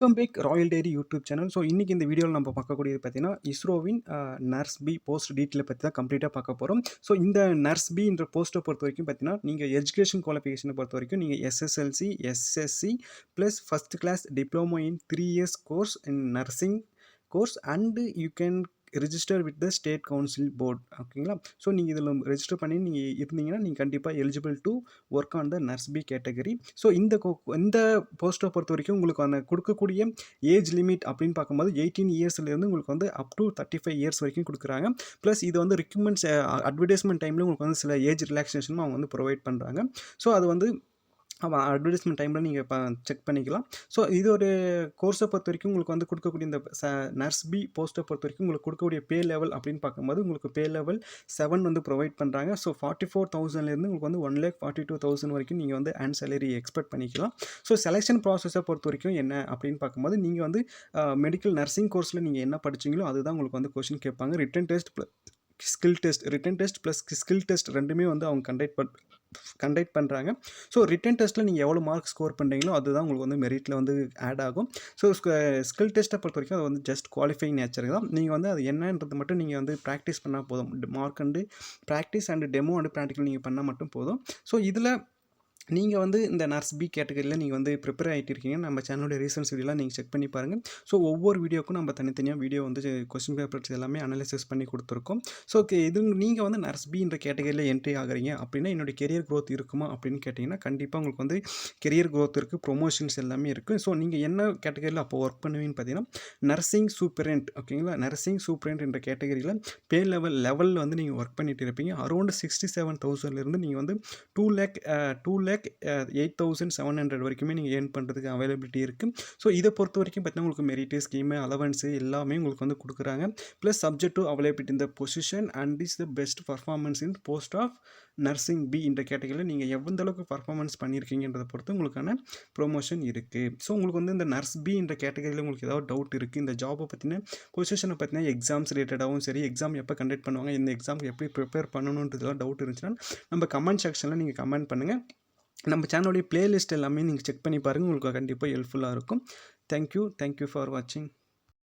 Welcome back Royal Dairy YouTube channel. So, இன்றைக்கி இந்த வீடியோவில் நம்ம பார்க்கக்கூடியது பார்த்தீங்கன்னா, இஸ்ரோவின் நர்ஸ் பி போஸ்ட் டீட்டெயில் பற்றி தான் கம்ப்ளீட்டாக பார்க்க போகிறோம் ஸோ, இந்த நர்ஸ் பின்ற போஸ்ட்டை பொறுத்த வரைக்கும் பார்த்தீங்கன்னா, நீங்கள் எஜுகேஷன் குவாலிஃபிகேஷனை பொறுத்த வரைக்கும் நீங்கள் SSLC, SSC plus first class diploma in three years course in nursing course and you can register with the state council board ஓகேங்களா? ஸோ, நீங்கள் இதில் ரெஜிஸ்டர் பண்ணி நீங்கள் இருந்தீங்கன்னா, நீங்கள் கண்டிப்பாக eligible to work on the nurse B category. So, இந்த கோ இந்த பொறுத்த வரைக்கும் உங்களுக்கு அந்த கொடுக்கக்கூடிய ஏஜ் லிமிட் அப்படின்னு பார்க்கும்போது 18 இயர்ஸ்லேருந்து உங்களுக்கு வந்து அப் டூ 35 இயர்ஸ் வரைக்கும் கொடுக்குறாங்க பிளஸ் இது வந்து ரிக்ரூட்மெண்ட்ஸ் அட்வர்டைஸ்மெண்ட் டைமில் உங்களுக்கு வந்து சில ஏஜ் ரிலாக்ஸேஷனும் அவங்க வந்து ப்ரொவைட் பண்ணுறாங்க ஸோ, அது வந்து அவன் அட்வர்டைஸ்மெண்ட் டைமில் நீங்கள் இப்போ செக் பண்ணிக்கலாம். ஸோ, இது ஒரு பொறுத்த வரைக்கும் உங்களுக்கு வந்து கொடுக்கக்கூடிய இந்த ச நர்ஸ் பி போஸ்ட்டை பொறுத்த வரைக்கும் உங்களுக்கு கொடுக்கக்கூடிய பே லெவல் அப்படின்னு பார்க்கும்போது, உங்களுக்கு பே லெவல் செவன் வந்து ப்ரொவைட் பண்ணுறாங்க ஸோ, 44,000லேருந்து உங்களுக்கு வந்து 1,42,000 வரைக்கும் நீங்கள் வந்து ஆன் சேலரி எக்ஸ்பெக்ட் பண்ணிக்கலாம். ஸோ, செலெக்ஷன் ப்ராசஸை பொறுத்த வரைக்கும் என்ன அப்படின்னு பார்க்கும்போது, நீங்கள் வந்து மெடிக்கல் நர்சிங் கோர்ஸில் நீங்கள் என்ன படிச்சீங்களோ, அதுதான் உங்களுக்கு வந்து கொஸ்டின் கேட்பாங்க. Written test skill test written test plus skill test ரெண்டுமே வந்து அவங்க கண்டக்ட் பண் கண்டக்ட் பண்ணுறாங்க ஸோ, ரிட்டன் டெஸ்ட்டில் நீங்கள் எவ்வளோ மார்க் ஸ்கோர் பண்ணுறீங்களோ அதுதான் உங்களுக்கு வந்து மெரிட்டில் வந்து ஆட் ஆகும். ஸோ, ஸ்கில் டெஸ்ட்டை பொறுத்த வரைக்கும் அது வந்து ஜஸ்ட் குவாலிஃபைங் நேச்சர் தான். நீங்கள் வந்து அது என்னன்றது மட்டும் நீங்கள் வந்து ப்ராக்டிஸ் பண்ணால் போதும். Mark and practice and demo and practical நீங்கள் பண்ணால் மட்டும் போதும். ஸோ, இதில் நீங்கள் வந்து இந்த நர்ஸ் பி கேட்டகரியில் நீங்கள் வந்து ப்ரிப்பேர் ஆகிட்டு இருக்கீங்க. நம்ம சேனலுடைய ரீசன்ஸ் வீடியோலாம் நீங்கள் செக் பண்ணி பாருங்கள் ஸோ, ஒவ்வொரு வீடியோக்கும் நம்ம தனித்தனியாக வீடியோ வந்து கொஸ்டின் பேப்பர்ஸ் எல்லாமே அனலைசிஸ் பண்ணி கொடுத்துருக்கோம் ஸோ, கே இது நீங்கள் வந்து நர்ஸ் பின்ற கேட்டகரியில் என்ட்ரி ஆகுறீங்க அப்படின்னா, என்னுடைய கெரியர் க்ரோத் இருக்குமா அப்படின்னு கேட்டிங்கன்னா கண்டிப்பாக உங்களுக்கு வந்து கெரியர் க்ரோத் இருக்குது ப்ரொமோஷன்ஸ் எல்லாமே இருக்குது ஸோ, நீங்கள் என்ன கேட்டகரியில் அப்போ ஒர்க் பண்ணுவீங்கன்னு பார்த்தீங்கன்னா, நர்சிங் சூப்பரண்ட் ஓகேங்களா? நர்சிங் சூப்பரண்ட் என்ற கேட்டகரியில் பே லெவல் லெவலில் வந்து நீங்கள் ஒர்க் பண்ணிட்டு இருப்பீங்க. அரௌண்டு சிக்ஸ்ட்டி செவன் தௌசண்ட்லேருந்து நீங்கள் வந்து two lakh two lakh lakh uh 8,700 வரைக்குமே நீங்கள் ஏர்ன் பண்ணுறதுக்கு அவைலபிலிட்டி இருக்குது ஸோ, இதை பொறுத்த வரைக்கும் பார்த்தீங்கன்னா, உங்களுக்கு மெரிட்டு ஸ்கீமு அலவன்ஸு எல்லாமே உங்களுக்கு வந்து கொடுக்குறாங்க. பிளஸ் சப்ஜெக்ட் அவைலபிலிட்டி இந்த position and is the best performance in post of nursing B என்ற கேட்டகரியில் நீங்கள் எந்த அளவுக்கு பர்ஃபார்மன்ஸ் பண்ணியிருக்கீங்கன்றத பொறுத்து உங்களுக்கான ப்ரொமோஷன் இருக்குது ஸோ, உங்களுக்கு வந்து இந்த நர்ஸ் பி என்ற கேட்டகரியில் உங்களுக்கு ஏதாவது டவுட் இருக்குது இந்த ஜாபை பற்றின பொசிஷனை பற்றின எக்ஸாம்ஸ் ரிலேட்டடாகவும் சரி, எக்ஸாம் எப்போ கண்டக்ட் பண்ணுவாங்க, இந்த எக்ஸாம்க்கு எப்படி ப்ரிப்பேர் பண்ணணுன்றதுலாம் டவுட் இருந்துச்சுன்னா, நம்ம கமெண்ட் செக்ஷனில் நீங்கள் கமெண்ட் பண்ணுங்கள் நம்ம சேனலுடைய பிளேலிஸ்ட் எல்லாமே நீங்கள் செக் பண்ணி பாருங்கள் உங்களுக்கு கண்டிப்பாக ஹெல்ப்ஃபுல்லாக இருக்கும். Thank you. Thank you for வாட்சிங்.